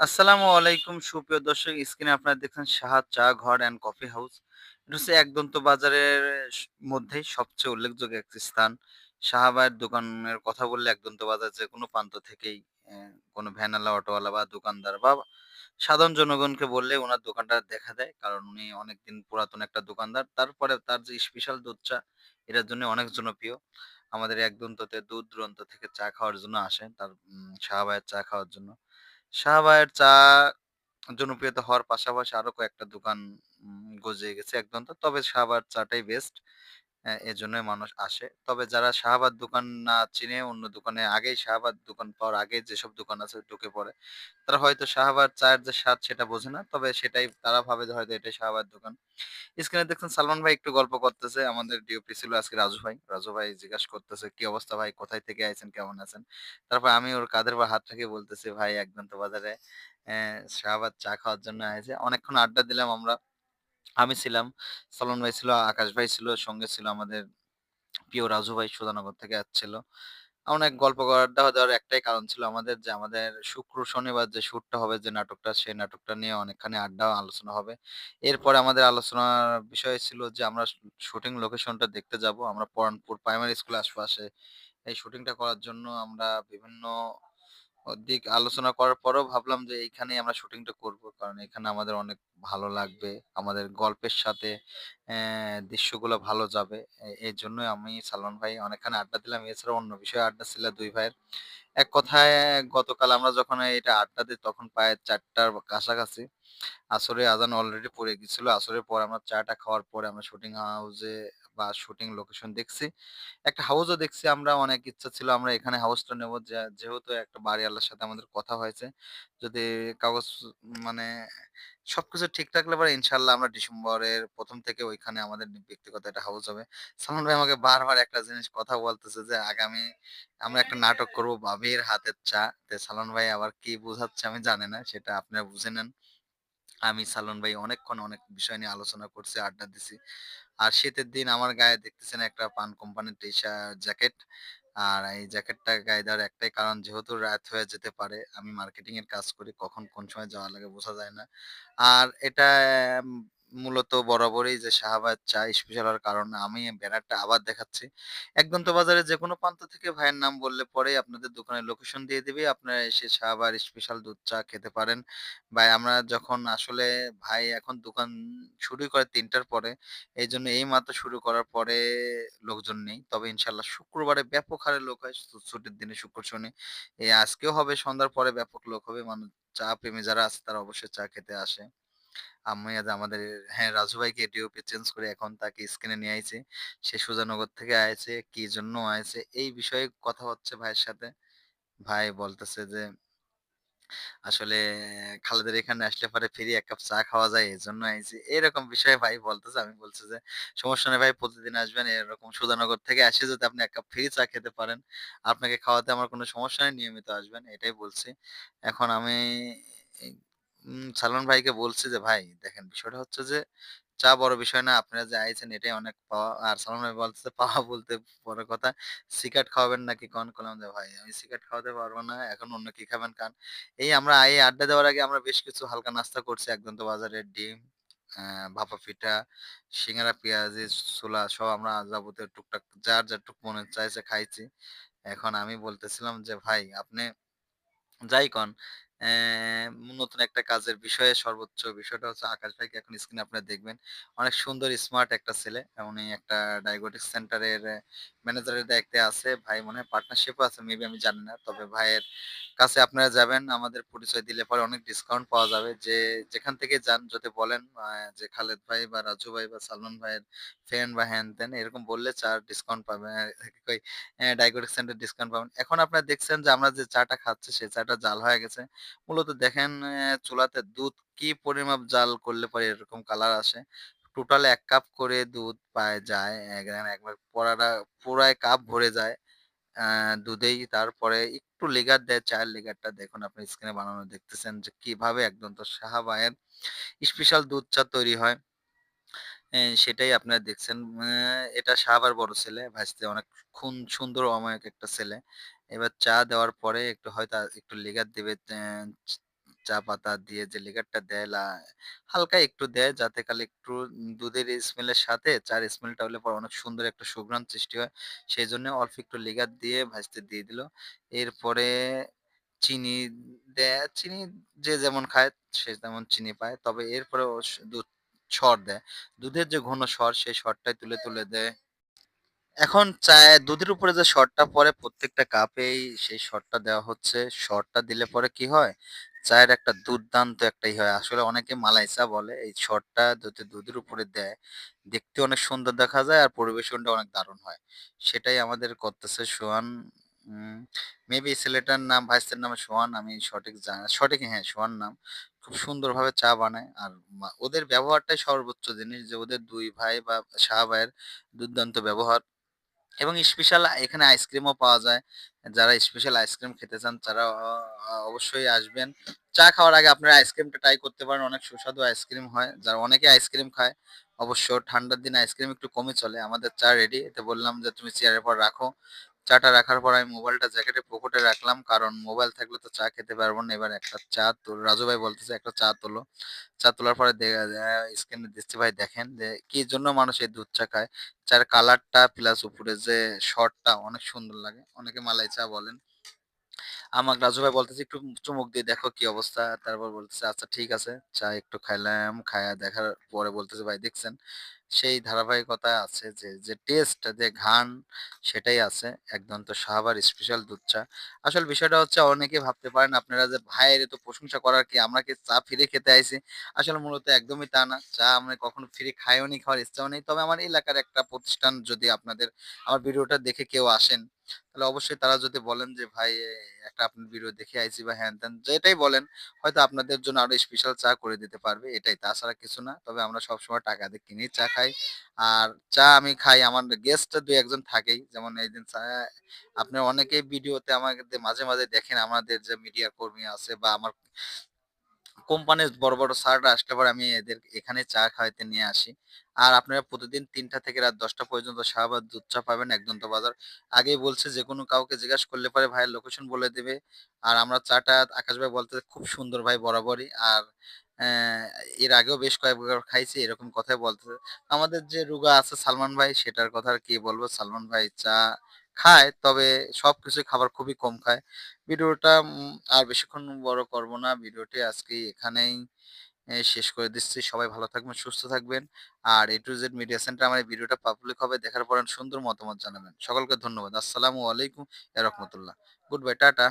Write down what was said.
আসসালামু আলাইকুম সুপ্রিয় দর্শক স্ক্রিনে আপনারা দেখছেন সাহাদ চা ঘর অ্যান্ড কফি হাউস এটা হচ্ছে একদন্ত বাজারের মধ্যে সবচেয়ে উল্লেখযোগ্য একটি স্থান। শাহাবায়ের দোকানের কথা বললে একদন্ত বাজার যে কোনো প্রান্ত থেকেই কোনো ভ্যানালা অটোওয়ালা বা দোকানদার বা সাধারণ জনগণকে বললে ওনার দোকানটা দেখা দেয় কারণ উনি অনেকদিন পুরাতন একটা দোকানদার। তারপরে তার যে স্পেশাল দুধ চা এটার জন্য অনেক জনপ্রিয়। আমাদের একদন্ততে দূর দূরান্ত থেকে চা খাওয়ার জন্য আসেন তার উম, শাহাবায়ের চা খাওয়ার জন্য। শাহবায়ের চা জনপ্রিয়তা হওয়ার পাশাপাশি আরও কয়েকটা দোকান গজিয়ে গেছে একদম। তবে শাহবায়ের চাটাই বেস্ট। এজন্যই মানুষ আসে। তবে যারা শাহবাগ দোকান না চিনে অন্য দোকানে আগেই শাহবাগ দোকান পাওয়ার আগে যেসব দোকান আছে ঢুকে পড়ে। তারা হয়তো শাহবাগ চায়ের যে স্বাদ সেটা বোঝে না। তবে সেটাই তারা ভাবে হয়তো এটাই শাহবাগ দোকান। স্ক্রিনে দেখছেন সালমান ভাই একটু গল্প করতেছে। আমাদের ডিওপি ছিল আজকে রাজু ভাই। রাজু ভাই জিজ্ঞাসা করতেছে, "কি অবস্থা ভাই? কোথায় থেকে আইছেন? কেমন আছেন?" তারপর আমি ওর কাঁধের উপর হাত রেখে বলতেছি, "ভাই একদন্ত বাজারে অ্যা শাহবাগ চা খাওয়ার জন্য আইছি।" অনেকক্ষণ আড্ডা দিলাম আমরা। আমি ছিলাম, সালমান ভাই ছিল, আকাশ ভাই ছিল, সঙ্গে ছিল আমাদের প্রিয় রাজু ভাই সুধানগর থেকে আসছিল। অনেক গল্প আড্ডা দেওয়ার একটাই কারণ ছিল আমাদের যে আমাদের শুক্র শনিবার যে শুটটা হবে যে নাটকটা সেই নাটকটা নিয়ে অনেকখানি আড্ডা আলোচনা হবে। এরপরে আমাদের আলোচনার বিষয় ছিল যে আমরা শুটিং লোকেশনটা দেখতে যাব। আমরা পরানপুর প্রাইমারি স্কুলের আশপাশে এই শুটিংটা করার জন্য আমরা বিভিন্ন দিক আলোচনা করার পরেও ভাবলাম যে এইখানেই আমরা শুটিংটা করব। কারণ এখানে আমাদের অনেক ভালো লাগবে। আমাদের গল্পের সাথে দৃশ্যগুলো ভালো যাবে। এ, এজন্যই আমি সালমান ভাই অনেকখানি আড্ডা দিলাম। এছাড়াও অন্য বিষয়ে আড্ডা ছিল দুই ভাইয়ের। এক কথায়, গতকাল আমরা যখন এটা আড্ডা দিই, তখন প্রায় চারটার কাছাকাছি। আসরের আজান অলরেডি পড়ে গেছিল। আসরের পর আমরা চাটা খাওয়ার পরে আমরা শুটিং হাউসে বা শুটিং লোকেশন দেখছি। একটা হাউসও দেখছি আমরা, অনেক ইচ্ছা ছিল আমরা এখানে হাউসটা নেব। যেহেতু একটা বাড়িওয়ালার সাথে আমাদের কথা হয়েছে। যদি কাগজ মানে সবকিছু ঠিক থাকলে পরে ইনশাআল্লাহ আমরা ডিসেম্বরের প্রথম থেকে ওইখানে আমাদের ব্যক্তিগত একটা হাউস হবে। সালমান ভাই আমাকে বারবার একটা জিনিস কথা বলতেছে যে, আগামী আমরা একটা নাটক করব 'বাবির হাতের চা'। তো সালমান ভাই আবার কি বোঝাচ্ছে আমি জানি না। সেটা আপনারা বুঝে নেন। আমি সালন ভাই অনেকক্ষণ অনেক বিষয় নিয়ে আলোচনা করছি, আড্ডা দিছি। আর শীতের দিন আমার গায়ে দেখতেছেন একটা পান কোম্পানির টি-শার্ট জ্যাকেট। আর এই জ্যাকেটটা গায়ে দেওয়ার একটাই কারণ যেহেতু রাত হয়ে যেতে পারে। আমি মার্কেটিং এর কাজ করি। কখন কোন সময় যাওয়া লাগে বোঝা যায় না। আর এটা মূলত বরাবরই যে শাহবাজ চা স্পেশাল হওয়ার কারণে আমি ব্যানারটা আবার দেখাচ্ছি। একদম তো বাজারে যেকোনো প্রান্ত থেকে ভাইয়ের নাম বললে পরে আপনাদের দোকানের লোকেশন দিয়ে দিবে। আপনারা এসে শাহবাজ স্পেশাল দুধ চা খেতে পারেন। ভাই আমরা যখন আসলে ভাই এখন দোকান শুরু করে তিনটার পরে। এই জন্য এই মাত্র শুরু করার পরে লোকজন নেই। তবে ইনশাল্লাহ শুক্রবারে ব্যাপক হারে লোক হয়। ছুটির দিনে শুক্র, শনি। এই আজকেও হবে সন্ধ্যার পরে ব্যাপক লোক হবে। মানুষ চা প্রেমী যারা আছে তারা অবশ্যই চা খেতে আসে। আমাদের হ্যাঁ, রাজু ভাইকে ডিওপি চেঞ্জ করে এখন তাকে স্ক্রিনে নিয়ে আইছি। সে সুজানগর থেকে কি জন্য এই বিষয়ে কথা হচ্ছে ভাইয়ের সাথে। ভাই বলতেছে যে আসলে খালেদের এখানে আসলে পরে ফ্রি ১ কাপ চা খাওয়া যায় এজন্য আইছি। এরকম বিষয়ে ভাই বলতেছে। আমি বলছি যে, "সমস্যা নেই ভাই প্রতিদিন আসবেন। এরকম সুধানগর থেকে আসে যদি আপনি এক কাপ ফ্রি চা খেতে পারেন, আপনাকে খাওয়াতে আমার কোনো সমস্যা নেই। নিয়মিত আসবেন।" এটাই বলছি। এখন আমি এই উম সালমান ভাইকে বলছি যে, "ভাই দেখেন বিষয়টা হচ্ছে যে চা বড় বিষয় না। আপনারা যে আইছেন এটাই অনেক পাওয়া।" আর সালমান ভাই বলতেছে, "পাওয়া বলতে বড় কথা সিগারেট খাওয়াবেন নাকি কন?" কইলাম যে, "ভাই আমি সিগারেট খাওয়াতে পারব না। এখন অন্য কি খাবেন খান।" এই আমরা এই আড্ডা দেওয়ার আগে আমরা বেশ কিছু হালকা নাস্তা করছি একদম তো বাজারের ডিম, ভাপা পিঠা, সিঙ্গারা, পেঁয়াজি, ছোলা সব আমরা যাবতীয় টুকটাক যার যার যেটুক মনে চাইছে খাইছি। এখন আমি বলতেছিলাম যে, "ভাই আপনি যাই কন, নতুন একটা কাজের বিষয়ে সর্বোচ্চ বিষয়টা হচ্ছে আকাশ ভাইকে এখন স্ক্রিনে আপনারা দেখবেন। অনেক সুন্দর স্মার্ট একটা ছেলে। উনি একটা ডায়াগনস্টিক সেন্টারের ম্যানেজারের দায়িত্বে আছে। ভাই মনে হয় পার্টনারশিপ ও আছে মেবি আমি জানি না। তবে ভাইয়ের কাছে আপনারা যাবেন, আমাদের পরিচয় দিলে পরে অনেক ডিসকাউন্ট পাওয়া যাবে। যে যেখান থেকে যান যদি বলেন যে খালেদ ভাই বা রাজু ভাই বা সালমান ভাইয়ের ফ্রেন্ড বা হ্যান-ত্যান এরকম বললে চা'র ডিসকাউন্ট পাবেন। ডায়াগনস্টিক সেন্টার ডিসকাউন্ট পাবেন। এখন আপনারা দেখছেন যে আমরা যে চাটা খাচ্ছি সেই চাটা জাল হয়ে গেছে। মূলত দেখেন চুলাতে দুধ কি পরিমাপ জাল করলে পরে এরকম কালার আসে। টোটাল এক কাপ করে দুধ পায় যায়। একবার পড়াটা পুরাই কাপ ভরে যায়। দুধেই তারপরে একটু লেগার দেয়, চায়ের লেগারটা দেখুন আপনি স্ক্রিনে বানানো দেখতেছেন যে কীভাবে একদম তো সাহাবায়ের স্পেশাল দুধ চা তৈরি হয়। সেটাই আপনারা দেখছেন। আ এটা সাহাবার বড় ছেলে। ভাইস্তে অনেক খুন সুন্দর অমায়িক একটা ছেলে। এবার চা দেওয়ার পরে একটু হয়তো একটু লেগার দিবে। চা পাতা দিয়ে যে লিকারটা দেয় লা হালকা একটু দেয় যাতে খালি একটু দুধের স্মেলের সাথে চার স্মেলটা হলে পরে অনেক সুন্দর একটা সুঘ্রাণ সৃষ্টি হয়। সেজন্য অল্প একটু লিকার দিয়ে ভাজতে দিয়ে দিল। এরপরে চিনি দেয়, চিনি যে যেমন খায় সে তেমন চিনি পায়। তবে এরপরেও স দুধ সর দেয়। দুধের যে ঘন সর সেই সরটাই তুলে, তুলে দেয়। এখন চায়ে দুধের উপরে যে সরটা পড়ে প্রত্যেকটা কাপেই সেই সরটা দেওয়া হচ্ছে। সরটা দিলে পরে কি হয়? চায়ের একটা দুর্দান্ত একটা ই হয়। আসলে অনেকে মালাই চা বলে। এই সরটা যদি দুধের উপরে দেয়, দেখতে অনেক সুন্দর দেখা যায় আর পরিবেশনটা অনেক দারুণ হয়। সেটাই আমাদের করতেছে সোহান মেবি ছেলেটার নাম ভাইসের নাম সোহান। আমি সঠিক জানি সঠিক হ্যাঁ, সোহান নাম। খুব সুন্দরভাবে চা বানায়। আর ওদের ব্যবহারটাই সর্বোচ্চ জিনিস যে ওদের দুই ভাই বা শাহ ভাইয়ের দুর্দান্ত ব্যবহার। এবং স্পেশাল এখানে আইসক্রিমও পাওয়া যায়। যারা স্পেশাল আইসক্রিম খেতে চান তারা অবশ্যই আসবেন। চা খাওয়ার আগে আপনারা আইসক্রিমটা ট্রাই করতে পারেন। অনেক সুস্বাদু আইসক্রিম হয়। যারা অনেকে আইসক্রিম খায়। অবশ্য ঠান্ডার দিন আইসক্রিম একটু কমে চলে। আমাদের চা রেডি। এতে বললাম যে, "তুমি চেয়ারের পর রাখো।" চাটা রাখার পর আমি মোবাইলটা জ্যাকেটে পকেটে রাখলাম। কারণ মোবাইল থাকলে তো চা খেতে পারব না। এবার একটা চা তোল রাজু ভাই বলতেছে, "একটা চা তোলো।" চা তোলার পরে স্ক্রিনে দিচ্ছি, "ভাই দেখেন যে কি জন্য মানুষ এই দুধ চা খায়?" চা'র কালারটা প্লাস উপরে যে শর্টটা অনেক সুন্দর লাগে। অনেকে মালাই চা বলেন। আমাকে রাজু ভাই বলতেছে, "একটু চুমুক দিয়ে দেখো কি অবস্থা?" তারপর বলতেছে, "আচ্ছা ঠিক আছে।" চা একটু খাইলাম। খাইয়া দেখার পরে বলতেছে, "ভাই দেখছেন?" সেই ধারাবাহিকতা আছে যে, যে টেস্ট যে ঘান সেটাই আছে। একদম তো শাহবার স্পেশাল দুধ চা। আসল বিষয়টা হচ্ছে অনেকে ভাবতে পারেন আপনারা যে ভাইয়ের তো প্রশংসা করার কি? আমরা কি চা ফিরে খেতে আইছি? আসলে মূলত একদমই তা না। চা আমরা কখনো ফিরে খাইও নি, খাওয়ার ইচ্ছাও নেই। তবে আমার এলাকার একটা প্রতিষ্ঠান যদি আপনাদের আমার ভিডিওটা দেখে কেউ আসেন, তাহলে অবশ্যই তারা যদি বলেন যে, "ভাই একটা আপনার ভিডিও দেখে আইছি" বা হ্যান-ত্যান যেটাই বলেন, হয়তো আপনাদের জন্য আরও স্পেশাল চা করে দিতে পারবে। এটাই। তাছাড়া কিছু না। তবে আমরা সবসময় টাকা দিয়ে কিনেই চা খাই। আর চা আমি খাই আমার গেস্ট ২-১ থাকেই। যেমন এইদিন চা আপনারা অনেকেই ভিডিওতে আমাকে মাঝে, মাঝে দেখেন আমাদের যে মিডিয়া কর্মী আছে বা আমার কোম্পানির বড়, বড় স্যাররা আসলে পরে আমি এদের এখানে চা খাওয়াইতে নিয়ে আসি। আর আপনারা প্রতিদিন তিনটা থেকে রাত ১০টা পর্যন্ত শাহবাগ দুধ চা পাবেন একদন্ত বাজার। আগেই বলছি যেকোনো কাউকে জিজ্ঞাসা করলে পরে ভাইয়ের লোকেশন বলে দেবে আর আমরা চাটা আকাশ ভাই বলতেছে, "খুব সুন্দর ভাই বরাবরই।" আর এর আগেও বেশ কয়েকবার খাইছি এরকম কথাই বলতেছে। আমাদের যে রুগা আছে সালমান ভাই সেটার কথা আর কি বলব? সালমান ভাই চা খায় তবে সবকিছুই খাবার খুবই কম খায়। ভিডিওটা আর বেশিক্ষণ বড় করব না। ভিডিওটি আজকে এখানেই শেষ করে দিচ্ছি। সবাই ভালো থাকবেন, সুস্থ থাকবেন। আর A to Z media centre আমার ভিডিওটা পাবলিক হবে। দেখার পর সুন্দর মতামত জানাবেন। সকলকে ধন্যবাদ। আসসালামু আলাইকুম রাহমাতুল্লাহ। Good bye, tata.